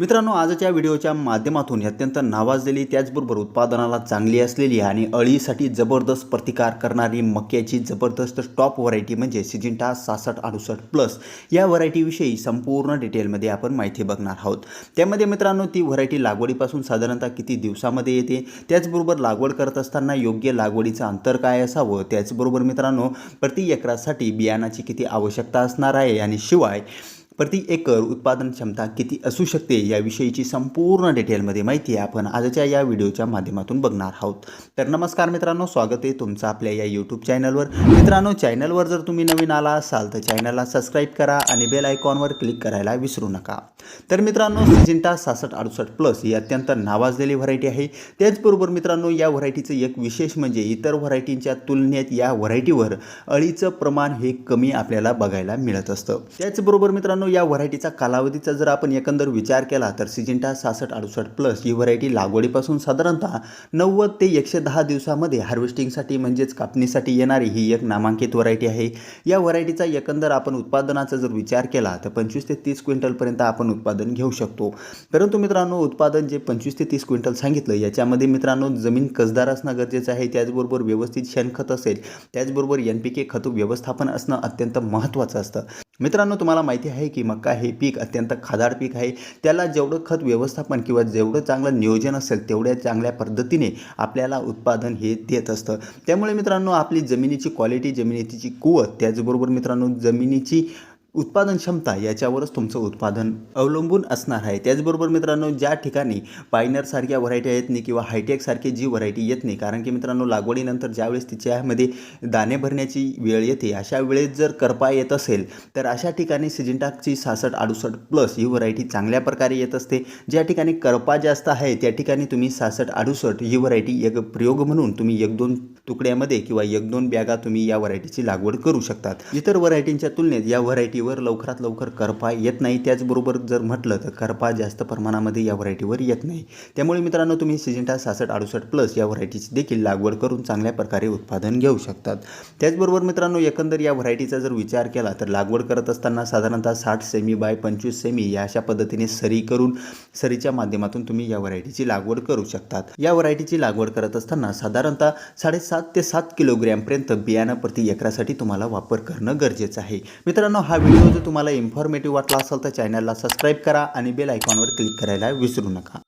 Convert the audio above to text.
मित्रांनो आजच्या व्हिडिओच्या माध्यमातून अत्यंत नावाजलेली त्याचबरोबर उत्पादनाला चांगली असलेली आणि अळीसाठी जबरदस्त प्रतिकार करणारी मक्याची जबरदस्त टॉप व्हरायटी म्हणजे सिजिंटा सासष्ट अडुसष्ट प्लस या व्हरायटीविषयी संपूर्ण डिटेलमध्ये आपण माहिती बघणार आहोत. त्यामध्ये मित्रांनो ती व्हरायटी लागवडीपासून साधारणतः किती दिवसामध्ये येते त्याचबरोबर लागवड करत असताना योग्य लागवडीचं अंतर काय असावं त्याचबरोबर मित्रांनो प्रति एकरासाठी बियाणाची किती आवश्यकता असणार आहे आणि शिवाय प्रति एकर उत्पादन क्षमता किती असू शकते याविषयीची संपूर्ण डिटेलमध्ये माहिती आपण आजच्या या व्हिडिओच्या माध्यमातून बघणार आहोत. तर नमस्कार मित्रांनो स्वागत आहे तुमचं आपल्या या यूट्यूब चॅनलवर मित्रांनो चॅनलवर जर तुम्ही नवीन आला असाल तर चॅनलला सबस्क्राईब करा आणि बेल आयकॉनवर क्लिक करायला विसरू नका. तर मित्रांनो सिजिंटा सासष्ट अडुसष्ट प्लस ही अत्यंत नावाजलेली व्हरायटी आहे. त्याचबरोबर मित्रांनो या व्हरायटीचं एक विशेष म्हणजे इतर व्हरायटींच्या तुलनेत या व्हरायटीवर अळीचं प्रमाण हे कमी आपल्याला बघायला मिळत असतं. त्याचबरोबर मित्रांनो या व्हरायटीचा कालावधीचा जर आपण एकंदर विचार केला तर सिजिंटा सासष्ट अडुसष्ट प्लस ही व्हरायटी लागवडीपासून साधारणतः नव्वद ते एकशे दहा दिवसामध्ये हार्वेस्टिंगसाठी म्हणजेच कापणीसाठी येणारी ही एक नामांकित व्हरायटी आहे. या व्हरायटीचा एकंदर आपण उत्पादनाचा जर विचार केला तर पंचवीस ते तीस क्विंटलपर्यंत आपण उत्पादन घेऊ शकतो. परंतु मित्रांनो उत्पादन जे पंचवीस ते तीस क्विंटल सांगितलं याच्यामध्ये मित्रांनो जमीन कसदार असणं गरजेचं आहे त्याचबरोबर व्यवस्थित शेणखत असेल त्याचबरोबर एन पी के खत व्यवस्थापन असणं अत्यंत महत्त्वाचं असतं. मित्रांनो तुम्हाला माहिती आहे की मका हे पीक अत्यंत खादाड पीक आहे. त्याला जेवढं खत व्यवस्थापन किंवा जेवढं चांगलं नियोजन असेल तेवढ्या चांगल्या पद्धतीने आपल्याला उत्पादन हे देत असतं. त्यामुळे मित्रांनो आपली जमिनीची क्वालिटी जमिनीची कुवत त्याचबरोबर मित्रांनो जमिनीची उत्पादन क्षमता याच्यावरच तुमचं उत्पादन अवलंबून असणार आहे. त्याचबरोबर मित्रांनो ज्या ठिकाणी पायनरसारख्या व्हरायटी येत नाही किंवा हायटेकसारखी जी व्हरायटी येत नाही कारण की मित्रांनो लागवडीनंतर ज्यावेळेस तिच्यामध्ये दाणे भरण्याची वेळ येते अशा वेळेस जर करपा येत असेल तर अशा ठिकाणी सिजिंटाकची सासष्ट अडुसष्ट प्लस ही व्हरायटी चांगल्या प्रकारे येत असते. ज्या ठिकाणी करपा जास्त आहे त्या ठिकाणी तुम्ही सासष्ट अडुसष्ट ही व्हरायटी एक प्रयोग म्हणून तुम्ही एक दोन तुकड्यामध्ये किंवा एक दोन बॅगा तुम्ही या व्हरायटीची लागवड करू शकतात. इतर व्हरायटींच्या तुलनेत या व्हरायटीवर लवकरात लवकर करपा येत नाही. त्याचबरोबर जर म्हटलं तर करपा जास्त प्रमाणामध्ये या व्हरायटीवर येत नाही. त्यामुळे मित्रांनो तुम्ही सिजिंटा सासष्ट अडुसष्ट प्लस या व्हरायटीची देखील लागवड करून चांगल्या प्रकारे उत्पादन घेऊ शकतात. त्याचबरोबर मित्रांनो एकंदर या व्हरायटीचा जर विचार केला तर लागवड करत असताना साधारणतः साठ सेमी बाय पंचवीस सेमी या अशा पद्धतीने सरी करून सरीच्या माध्यमातून तुम्ही या व्हरायटीची लागवड करू शकतात. या व्हरायटीची लागवड करत असताना साधारणतः साडेसात ते सात किलोग्रॅमपर्यंत बियाणं प्रति एकरासाठी तुम्हाला वापर करणं गरजेचं आहे. मित्रांनो हा व्हिडिओ जर तुम्हाला इन्फॉर्मेटिव्ह वाटला असेल तर चॅनलला सबस्क्राईब करा आणि बेल आयकॉनवर क्लिक करायला विसरू नका.